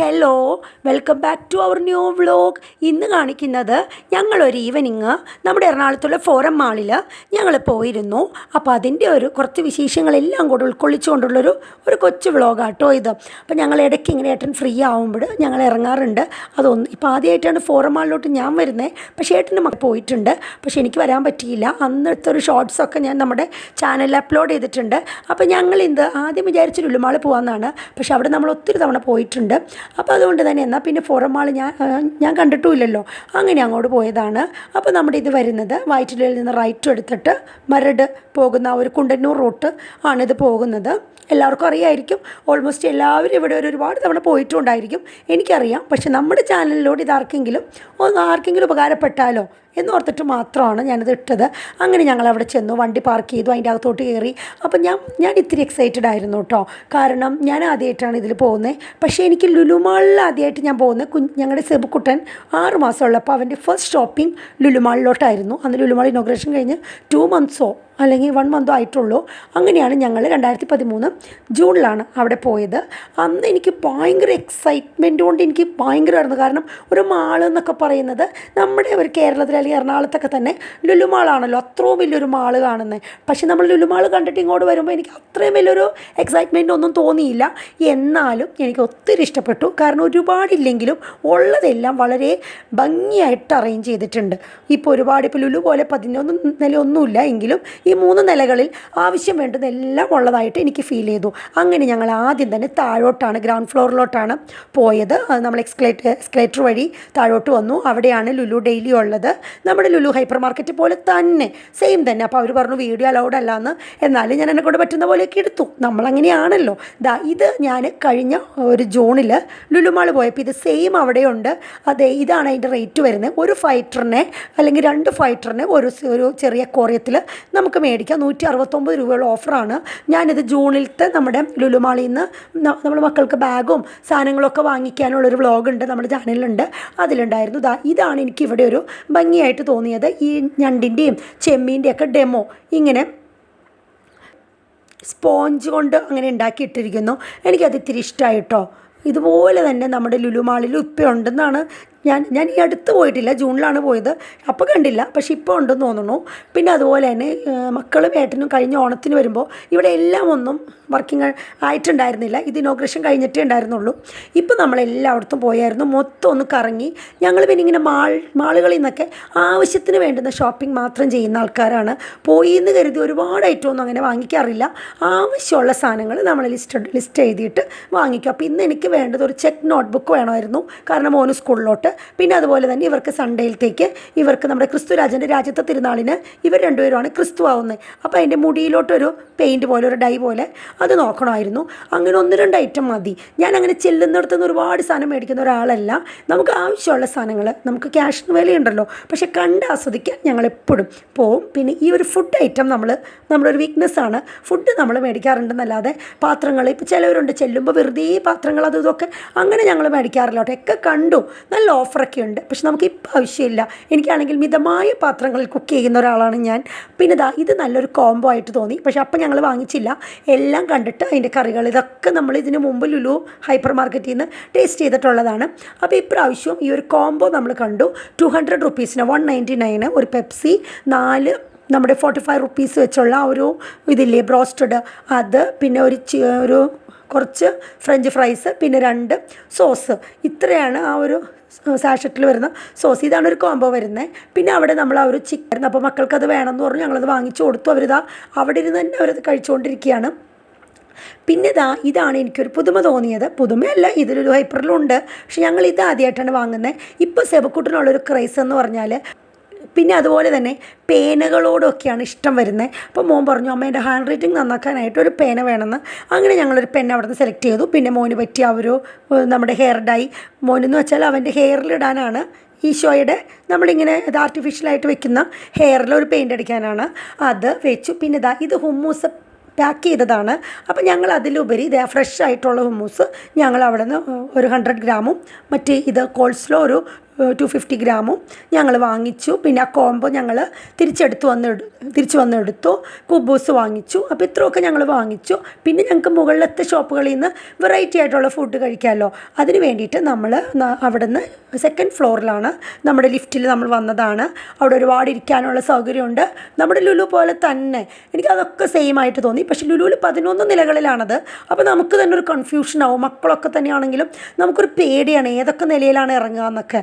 Hello welcome back to our new vlog ഇന്ന് കാണിക്കുന്നത് ഞങ്ങളൊരു ഈവനിങ് നമ്മുടെ എറണാകുളത്തുള്ള ഫോറം മാളിൽ ഞങ്ങൾ പോയിരുന്നു. അപ്പോൾ അതിന്റെ ഒരു കുറച്ച് വിശേഷങ്ങളെല്ലാം കൂടെ ഉൾക്കൊള്ളിച്ചുകൊണ്ടുള്ളൊരു ഒരു കൊച്ചു വ്ളോഗാട്ടോ ഇത്. അപ്പോൾ ഞങ്ങൾ ഇടയ്ക്ക് ഇങ്ങനെ ഏട്ടൻ ഫ്രീ ആകുമ്പോൾ ഞങ്ങൾ ഇറങ്ങാറുണ്ട്. അതൊന്ന് ഇപ്പോൾ ആദ്യമായിട്ടാണ് ഫോറം മാളിലോട്ട് ഞാൻ വരുന്നത് പക്ഷേ ഏട്ടന് പോയിട്ടുണ്ട്. പക്ഷേ എനിക്ക് വരാൻ പറ്റിയില്ല. അന്നത്തെ ഒരു ഷോർട്സൊക്കെ ഞാൻ നമ്മുടെ ചാനലിൽ അപ്ലോഡ് ചെയ്തിട്ടുണ്ട്. അപ്പോൾ ഞങ്ങൾ ഇന്ന് ആദ്യം വിചാരിച്ചു ലുലുമാൾ പോകാമെന്നാണ് പക്ഷേ അവിടെ നമ്മൾ ഒത്തിരി തവണ പോയിട്ടുണ്ട്. അപ്പോൾ അതുകൊണ്ട് തന്നെ എന്നാൽ പിന്നെ മാൾ ഞാൻ ഞാൻ കണ്ടിട്ടുമില്ലല്ലോ. അങ്ങനെ അങ്ങോട്ട് പോയതാണ്. അപ്പോൾ നമ്മുടെ ഇത് വരുന്നത് വയറ്റിലയിൽ നിന്ന് റൈറ്റ് എടുത്തിട്ട് മരട് പോകുന്ന ഒരു കുണ്ടന്നൂർ റൂട്ട് ആണിത് പോകുന്നത്. എല്ലാവർക്കും അറിയായിരിക്കും. ഓൾമോസ്റ്റ് എല്ലാവരും ഇവിടെ ഒരു ഒരുപാട് തവണ പോയിട്ടുണ്ടായിരിക്കും. എനിക്കറിയാം. പക്ഷെ നമ്മുടെ ചാനലിലൂടെ ഇത് ആർക്കെങ്കിലും ഒന്ന് ആർക്കെങ്കിലും ഉപകാരപ്പെട്ടാലോ? എന്നോർത്തിട്ട് മാത്രമാണ് ഞാനിത് ഇട്ടത്. അങ്ങനെ ഞങ്ങൾ അവിടെ ചെന്നു വണ്ടി പാർക്ക് ചെയ്തു അതിന്റെ അകത്തോട്ട് കയറി. അപ്പം ഞാൻ ഞാൻ ഇത്തിരി എക്സൈറ്റഡ് ആയിരുന്നു കേട്ടോ കാരണം ഞാൻ ആദ്യമായിട്ടാണ് ഇതിൽ പോകുന്നത് പക്ഷേ എനിക്ക് ലുലുമാളിൽ ആദ്യമായിട്ട് ഞാൻ പോകുന്നത് കുഞ്ഞ് ഞങ്ങളുടെ സെബുക്കുട്ടൻ ആറ് മാസമുള്ളപ്പോൾ അവന്റെ ഫസ്റ്റ് ഷോപ്പിംഗ് ലുലുമാളിലോട്ടായിരുന്നു. അന്ന് ലുലുമാൾ ഇനോഗ്രേഷൻ കഴിഞ്ഞ് ടു മന്ത്സോ അല്ലെങ്കിൽ വൺ മന്തോ ആയിട്ടുള്ളൂ. അങ്ങനെയാണ് ഞങ്ങൾ രണ്ടായിരത്തി പതിമൂന്ന് ജൂണിലാണ് അവിടെ പോയത്. അന്ന് എനിക്ക് ഭയങ്കര എക്സൈറ്റ്മെന്റ് കൊണ്ട് എനിക്ക് ഭയങ്കരമായിരുന്നു. കാരണം ഒരു മാൾ എന്നൊക്കെ പറയുന്നത് നമ്മുടെ ഒരു കേരളത്തിൽ അല്ലെങ്കിൽ എറണാകുളത്തൊക്കെ തന്നെ ലുലു മാളാണല്ലോ അത്രയും വലിയൊരു മാൾ കാണുന്നത് പക്ഷേ നമ്മൾ ലുലു മാൾ കണ്ടിട്ട് ഇങ്ങോട്ട് വരുമ്പോൾ എനിക്ക് അത്രയും വലിയൊരു എക്സൈറ്റ്മെന്റ് ഒന്നും തോന്നിയില്ല. എന്നാലും എനിക്ക് ഒത്തിരി ഇഷ്ടപ്പെട്ടു. കാരണം ഒരുപാടില്ലെങ്കിലും ഉള്ളതെല്ലാം വളരെ ഭംഗിയായിട്ട് അറേഞ്ച് ചെയ്തിട്ടുണ്ട്. ഇപ്പോൾ ഒരുപാട് ഇപ്പോൾ ലുലു പോലെ പതിനൊന്ന് നിലയൊന്നുമില്ല എങ്കിലും ഈ മൂന്ന് നിലകളിൽ ആവശ്യം വേണ്ടുന്ന എല്ലാം ഉള്ളതായിട്ട് എനിക്ക് ഫീൽ ചെയ്തു. അങ്ങനെ ഞങ്ങൾ ആദ്യം തന്നെ താഴോട്ടാണ് ഗ്രൗണ്ട് ഫ്ലോറിലോട്ടാണ് പോയത്. നമ്മൾ എക്സ്ക്ലേറ്റ് എക്സ്കലേറ്റർ വഴി താഴോട്ട് വന്നു. അവിടെയാണ് ലുലു ഡെയിലി ഉള്ളത്. നമ്മുടെ ലുലു ഹൈപ്പർ മാർക്കറ്റ് പോലെ തന്നെ സെയിം തന്നെ. അപ്പോൾ അവർ പറഞ്ഞു വീഡിയോ അലൗഡ് അല്ല എന്ന് എന്നാലും ഞാൻ എന്നെ കൊണ്ട് പറ്റുന്ന പോലെയൊക്കെ എടുത്തു. നമ്മളങ്ങനെയാണല്ലോ ദാ ഇത് ഞാൻ കഴിഞ്ഞ ഒരു ജൂണിൽ ലുലുമാൾ പോയപ്പോൾ ഇത് സെയിം അവിടെയുണ്ട്. അതെ ഇതാണ് അതിന്റെ റേറ്റ് വരുന്നത്. ഒരു ഫൈറ്ററിനെ അല്ലെങ്കിൽ രണ്ട് ഫൈറ്ററിനെ ഒരു ഒരു ചെറിയ കോറിയത്തിൽ നമുക്ക് മേടിക്കാം. നൂറ്റി അറുപത്തൊമ്പത് രൂപയുള്ള ഓഫറാണ്. ഞാനിത് ജൂണിലത്തെ നമ്മുടെ ലുലുമാളിയിൽ നിന്ന് നമ്മൾ മക്കൾക്ക് ബാഗും സാധനങ്ങളൊക്കെ വാങ്ങിക്കാനുള്ളൊരു വ്ളോഗുണ്ട് നമ്മുടെ ചാനലിലുണ്ട്. അതിലുണ്ടായിരുന്നു. ദാ ഇതാണ് എനിക്ക് ഇവിടെ ഒരു ഭംഗിയായിട്ട് തോന്നിയത്. ഈ ഞണ്ടിന്റെയും ചെമ്മീന്റെയൊക്കെ ഡെമോ. ഇങ്ങനെ സ്പോഞ്ച് കൊണ്ട് അങ്ങനെ ഉണ്ടാക്കിയിട്ടിരിക്കുന്നു. എനിക്കത് ഇത്തിരി ഇഷ്ടമായി ഇതുപോലെ തന്നെ നമ്മുടെ ലുലുമാളിൽ ഇപ്പം ഉണ്ടെന്നാണ് ഞാൻ ഞാൻ ഈ അടുത്ത് പോയിട്ടില്ല ജൂണിലാണ് പോയത്. അപ്പോൾ കണ്ടില്ല പക്ഷെ ഇപ്പോൾ ഉണ്ടെന്ന് തോന്നുന്നു. പിന്നെ അതുപോലെ തന്നെ മക്കളും ഏട്ടനും കഴിഞ്ഞ ഓണത്തിന് വരുമ്പോൾ ഇവിടെ എല്ലാം ഒന്നും വർക്കിംഗ് ആയിട്ടുണ്ടായിരുന്നില്ല. ഇത് ഇനോഗ്രേഷൻ കഴിഞ്ഞിട്ടേ ഉണ്ടായിരുന്നുള്ളൂ. ഇപ്പോൾ നമ്മളെല്ലായിടത്തും പോയായിരുന്നു. മൊത്തം ഒന്ന് കറങ്ങി ഞങ്ങൾ പിന്നെ ഇങ്ങനെ മാൾ മാളുകളിൽ നിന്നൊക്കെ ആവശ്യത്തിന് വേണ്ടുന്ന ഷോപ്പിംഗ് മാത്രം ചെയ്യുന്ന ആൾക്കാരാണ്. പോയി എന്ന് കരുതി ഒരുപാട് ഐറ്റം ഒന്നും അങ്ങനെ വാങ്ങിക്കാറില്ല. ആവശ്യമുള്ള സാധനങ്ങൾ നമ്മൾ ലിസ്റ്റ് ലിസ്റ്റ് എഴുതിയിട്ട് വാങ്ങിക്കും. അപ്പോൾ ഇന്ന് എനിക്ക് വേണ്ടത് ഒരു ചെക്ക് നോട്ട്ബുക്ക് വേണമായിരുന്നു. കാരണം മോന് സ്കൂളിലോട്ട് പിന്നെ അതുപോലെ തന്നെ ഇവർക്ക് സൺഡേയിലത്തേക്ക് ഇവർക്ക് നമ്മുടെ ക്രിസ്തുരാജന്റെ രാജ്യത്തെ തിരുനാളിന് ഇവർ രണ്ടുപേരുമാണ് ക്രിസ്തു ആവുന്നത് അപ്പോൾ അതിന്റെ മുടിയിലോട്ടൊരു പെയിന്റ് പോലെ ഒരു ഡൈ പോലെ അത് നോക്കണമായിരുന്നു. അങ്ങനെ ഒന്ന് രണ്ട് ഐറ്റം മതി. ഞാൻ അങ്ങനെ ചെല്ലുന്നിടത്ത് നിന്ന് ഒരുപാട് സാധനം മേടിക്കുന്ന ഒരാളല്ല. നമുക്ക് ആവശ്യമുള്ള സാധനങ്ങൾ നമുക്ക് ക്യാഷിന് വിലയുണ്ടല്ലോ. പക്ഷെ കണ്ട് ആസ്വദിക്കാൻ ഞങ്ങൾ എപ്പോഴും പോവും. പിന്നെ ഈ ഒരു ഫുഡ് ഐറ്റം നമ്മൾ നമ്മുടെ ഒരു വീക്ക്നെസ് ആണ്. ഫുഡ് നമ്മൾ മേടിക്കാറുണ്ടെന്നല്ലാതെ പാത്രങ്ങൾ ഇപ്പോൾ ചിലവരുണ്ട് ചെല്ലുമ്പോൾ വെറുതെ പാത്രങ്ങൾ അത് ഇതൊക്കെ അങ്ങനെ ഞങ്ങൾ മേടിക്കാറില്ല കേട്ടോ. ഒക്കെ കണ്ടു. നല്ല ഓഫറൊക്കെ ഉണ്ട്. പക്ഷെ നമുക്ക് ഇപ്പം ആവശ്യമില്ല. എനിക്കാണെങ്കിൽ മിതമായ പാത്രങ്ങളിൽ കുക്ക് ചെയ്യുന്ന ഒരാളാണ് ഞാൻ. പിന്നെ ഇതാ ഇത് നല്ലൊരു കോംബോ ആയിട്ട് തോന്നി. പക്ഷെ അപ്പം ഞങ്ങൾ വാങ്ങിച്ചില്ല. എല്ലാം കണ്ടിട്ട് അതിന്റെ കറികൾ ഇതൊക്കെ നമ്മൾ ഇതിന് മുമ്പ് ലുലു ഹൈപ്പർ മാർക്കറ്റിൽ നിന്ന് ടേസ്റ്റ് ചെയ്തിട്ടുള്ളതാണ്. അപ്പോൾ ഇപ്രാവശ്യം ഈ ഒരു കോംബോ നമ്മൾ കണ്ടു. ടു ഹൺഡ്രഡ് റുപ്പീസിന് വൺ നയന്റി നയന് ഒരു പെപ്സി നാല് നമ്മുടെ ഫോർട്ടി ഫൈവ് റുപ്പീസ് വെച്ചുള്ള ഒരു ഇതില്ലേ ബ്രോസ്റ്റഡ് അത് പിന്നെ ഒരു ഒരു കുറച്ച് ഫ്രഞ്ച് ഫ്രൈസ് പിന്നെ രണ്ട് സോസ് ഇത്രയാണ് ആ ഒരു സാഷറ്റിൽ വരുന്ന. സോസ് ഇതാണ് ഒരു കോംബോ വരുന്നത് പിന്നെ അവിടെ നമ്മൾ ആ ഒരു ചിക്കൻ അപ്പോൾ മക്കൾക്ക് അത് വേണമെന്ന് പറഞ്ഞു. ഞങ്ങളത് വാങ്ങിച്ചു കൊടുത്തു. അവരിതാ അവിടെ ഇരുന്ന് തന്നെ അവരത് കഴിച്ചുകൊണ്ടിരിക്കുകയാണ്. പിന്നെ ഇതാ ഇതാണ് എനിക്കൊരു പുതുമ തോന്നിയത്. പുതുമയല്ല ഇതിലൊരു ഹൈപ്പറിലുണ്ട് പക്ഷെ ഞങ്ങൾ ഇത് ആദ്യമായിട്ടാണ് വാങ്ങുന്നത് ഇപ്പോൾ സെബക്കുട്ടിനുള്ളൊരു ക്രൈസ് എന്ന് പറഞ്ഞാൽ പിന്നെ അതുപോലെ തന്നെ പേനകളോടൊക്കെയാണ് ഇഷ്ടം വരുന്നത്. അപ്പോൾ മോൻ പറഞ്ഞു അമ്മ എന്റെ ഹാൻഡ് റൈറ്റിംഗ് നന്നാക്കാനായിട്ട് ഒരു പേന വേണമെന്ന്. അങ്ങനെ ഞങ്ങളൊരു പെൻ അവിടെ നിന്ന് സെലക്ട് ചെയ്തു. പിന്നെ മോന് പറ്റിയ ഒരു നമ്മുടെ ഹെയർ ഡൈ. മോനെന്ന് വെച്ചാൽ അവന്റെ ഹെയറിലിടാനാണ് ഈശോയുടെ നമ്മളിങ്ങനെ ഇത് ആർട്ടിഫിഷ്യലായിട്ട് വെക്കുന്ന ഹെയറിൽ ഒരു പെയിന്റ് അടിക്കാനാണ്. അത് വെച്ചു. പിന്നെ ഇതാ ഇത് ഹുമ്മൂസ് പാക്ക് ചെയ്തതാണ്. അപ്പോൾ ഞങ്ങൾ അതിലുപരി ഇതേ ഫ്രഷ് ആയിട്ടുള്ള ഹുമ്മൂസ് ഞങ്ങൾ അവിടെ നിന്ന് ഒരു ഹൺഡ്രഡ് ഗ്രാമും മറ്റ് ഇത് കോൾസ്ലോ ഒരു ടു ഫിഫ്റ്റി ഗ്രാമും ഞങ്ങൾ വാങ്ങിച്ചു. പിന്നെ ആ കോംബോ ഞങ്ങൾ തിരിച്ചെടുത്ത് വന്ന് തിരിച്ചു തിരിച്ച് വന്ന് എടുത്തു. കുബൂസ് വാങ്ങിച്ചു. അപ്പോൾ ഇത്രയൊക്കെ ഞങ്ങൾ വാങ്ങിച്ചു. പിന്നെ ഞങ്ങൾക്ക് മുകളിലത്തെ ഷോപ്പുകളിൽ നിന്ന് വെറൈറ്റി ആയിട്ടുള്ള ഫുഡ് കഴിക്കാമല്ലോ അതിന് വേണ്ടിയിട്ട് നമ്മൾ അവിടെ നിന്ന് സെക്കൻഡ് ഫ്ലോറിലാണ് നമ്മുടെ ലിഫ്റ്റിൽ നമ്മൾ വന്നതാണ്. അവിടെ ഒരുപാട് ഇരിക്കാനുള്ള സൗകര്യമുണ്ട്. നമ്മുടെ ലുലു പോലെ തന്നെ എനിക്കതൊക്കെ സെയിം ആയിട്ട് തോന്നി. പക്ഷേ ലുലുവിൽ പതിനൊന്ന് നിലകളിലാണത്. അപ്പോൾ നമുക്ക് തന്നെ ഒരു കൺഫ്യൂഷൻ ആവും. മക്കളൊക്കെ തന്നെയാണെങ്കിലും നമുക്കൊരു പേടിയാണ്. ഏതൊക്കെ നിലയിലാണ് ഇറങ്ങുക എന്നൊക്കെ.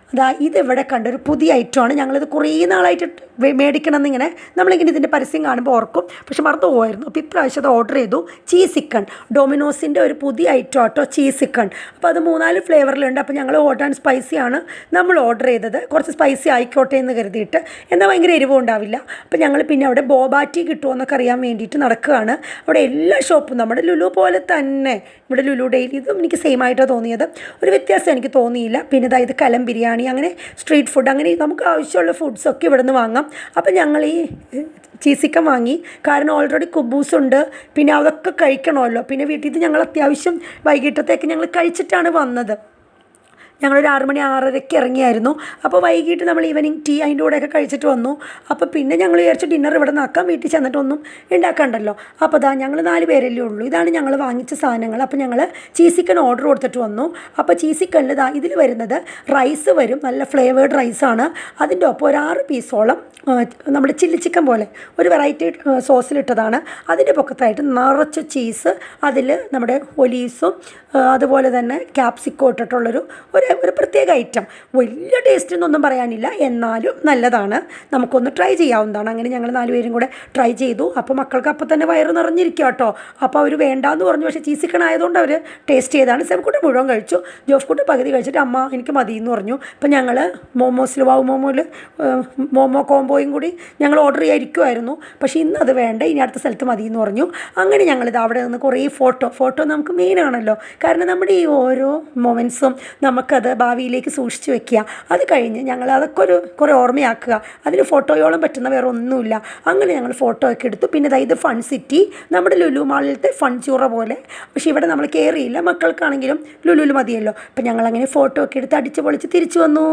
അതാ കണ്ട ഒരു പുതിയ ഐറ്റമാണ്. ഞങ്ങളിത് കുറേ നാളായിട്ട് മേടിക്കണം എന്നിങ്ങനെ നമ്മളിങ്ങനെ ഇതിന്റെ പരസ്യം കാണുമ്പോൾ ഓർക്കും. പക്ഷെ മറന്നു പോയിരുന്നു അപ്പോൾ ഇപ്രാവശ്യം അത് ഓർഡർ ചെയ്തു. ചീസ് ചിക്കൺ ഡൊമിനോസിന്റെ ഒരു പുതിയ ഐറ്റം ആട്ടോ ചീസ് ചിക്കൺ അപ്പോൾ അത് മൂന്നാൽ ഫ്ലേവറിലുണ്ട്. അപ്പോൾ ഞങ്ങൾ ഹോട്ട് ആൻഡ് സ്പൈസിയാണ് നമ്മൾ ഓർഡർ ചെയ്തത്. കുറച്ച് സ്പൈസി ആയിക്കോട്ടെ എന്ന് കരുതിയിട്ട്. എന്നാൽ ഭയങ്കര എരിവും ഉണ്ടാവില്ല. അപ്പോൾ ഞങ്ങൾ പിന്നെ അവിടെ ബോബാറ്റി കിട്ടുമോ എന്നൊക്കെ അറിയാൻ വേണ്ടിയിട്ട് നടക്കുകയാണ്. അവിടെ എല്ലാ ഷോപ്പും നമ്മുടെ ലുലു പോലെ തന്നെ. ഇവിടെ ലുലു ഡെയിലി ഇതും എനിക്ക് സെയിം ആയിട്ടാണ് തോന്നിയത്. ഒരു വ്യത്യാസം എനിക്ക് തോന്നിയില്ല. പിന്നെ ഇതായത് കലം ബിരിയാണി അങ്ങനെ സ്ട്രീറ്റ് ഫുഡ് അങ്ങനെ നമുക്ക് ആവശ്യമുള്ള ഫുഡ്സൊക്കെ ഇവിടെ നിന്ന് വാങ്ങാം. അപ്പം ഞങ്ങൾ ഈ ചീസിക്കൻ വാങ്ങി. കാരണം ഓൾറെഡി കുബൂസ് ഉണ്ട്. പിന്നെ അതൊക്കെ കഴിക്കണമല്ലോ. പിന്നെ വീട്ടിൽ നിന്ന് ഞങ്ങൾ അത്യാവശ്യം വൈകിട്ടത്തേക്ക് ഞങ്ങൾ കഴിച്ചിട്ടാണ് വന്നത്. ഞങ്ങളൊരു ആറ് മണി ആറരയ്ക്ക് ഇറങ്ങിയായിരുന്നു. അപ്പോൾ വൈകിട്ട് നമ്മൾ ഈവനിങ് ടീ അതിന്റെ കൂടെയൊക്കെ കഴിച്ചിട്ട് വന്നു. അപ്പോൾ പിന്നെ ഞങ്ങൾ വിചാരിച്ചു ഡിന്നർ ഇവിടെ നിന്നാക്കാം വീട്ടിൽ ചെന്നിട്ടൊന്നും ഉണ്ടാക്കണ്ടല്ലോ അപ്പോൾ അതാ ഞങ്ങൾ നാല് പേരല്ലേ ഉള്ളൂ. ഇതാണ് ഞങ്ങൾ വാങ്ങിച്ച സാധനങ്ങൾ. അപ്പോൾ ഞങ്ങൾ ചീസ് ചിക്കൻ ഓർഡർ കൊടുത്തിട്ട് വന്നു. അപ്പോൾ ചീസ് ചിക്കനിൽ ഇതാ ഇതിൽ വരുന്നത് റൈസ് വരും. നല്ല ഫ്ലേവേഡ് റൈസാണ് അതിന്റെ ഒപ്പം ഒരു ആറ് പീസോളം നമ്മുടെ ചില്ലി ചിക്കൻ പോലെ ഒരു വെറൈറ്റി സോസിലിട്ടതാണ് അതിന്റെ പൊക്കത്തായിട്ട് നിറച്ച് ചീസ് അതിൽ നമ്മുടെ ഒലീസും അതുപോലെ തന്നെ ക്യാപ്സിക്കോ ഇട്ടിട്ടുള്ളൊരു ഒരു ഒരു പ്രത്യേക ഐറ്റം വലിയ ടേസ്റ്റ് എന്നൊന്നും പറയാനില്ല. എന്നാലും നല്ലതാണ്. നമുക്കൊന്ന് ട്രൈ ചെയ്യാവുന്നതാണ്. അങ്ങനെ ഞങ്ങൾ നാലുപേരും കൂടെ ട്രൈ ചെയ്തു. അപ്പോൾ മക്കൾക്ക് അപ്പോൾ തന്നെ വയറ് നിറഞ്ഞിരിക്കുക കേട്ടോ അപ്പോൾ അവർ വേണ്ടാന്ന് പറഞ്ഞു. പക്ഷേ ചീസ് ആയതുകൊണ്ട് അവർ ടേസ്റ്റ് ചെയ്താണ്. സെവക്കുട്ടി മുഴുവൻ കഴിച്ചു. ജോഫ് കുട്ടി പകുതി കഴിച്ചിട്ട് അമ്മ എനിക്ക് മതി എന്ന് പറഞ്ഞു അപ്പോൾ ഞങ്ങൾ മോമോസിൽ വാവ് മോമോയിൽ മോമോ കോംബോയും കൂടി ഞങ്ങൾ ഓർഡർ ചെയ്യാതിരിക്കുമായിരുന്നു പക്ഷേ ഇന്ന് അത് വേണ്ട. ഇനി അടുത്ത സ്ഥലത്ത് മതി എന്ന് പറഞ്ഞു. അങ്ങനെ ഞങ്ങളിത് അവിടെ നിന്ന് കുറേ ഫോട്ടോ ഫോട്ടോ നമുക്ക് മെയിനാണല്ലോ കാരണം നമ്മുടെ ഈ ഓരോ മൊമെന്റ്സും നമുക്കത് ഭാവിയിലേക്ക് സൂക്ഷിച്ച് വെക്കുക. അത് കഴിഞ്ഞ് ഞങ്ങൾ അതൊക്കെ ഒരു കുറേ ഓർമ്മയാക്കുക. അതിന് ഫോട്ടോയോളം പറ്റുന്ന വേറെ ഒന്നുമില്ല. അങ്ങനെ ഞങ്ങൾ ഫോട്ടോ ഒക്കെ എടുത്തു. പിന്നെ ഇത് ഫൺ സിറ്റി നമ്മുടെ ലുലു മാളിലത്തെ ഫൺ ചൂറ പോലെ. പക്ഷെ ഇവിടെ നമ്മൾ കയറിയില്ല മക്കൾക്കാണെങ്കിലും ലുലുവിൽ മതിയല്ലോ. അപ്പം ഞങ്ങളങ്ങനെ ഫോട്ടോ ഒക്കെ എടുത്ത് അടിച്ച് പൊളിച്ച് തിരിച്ചു വന്നു.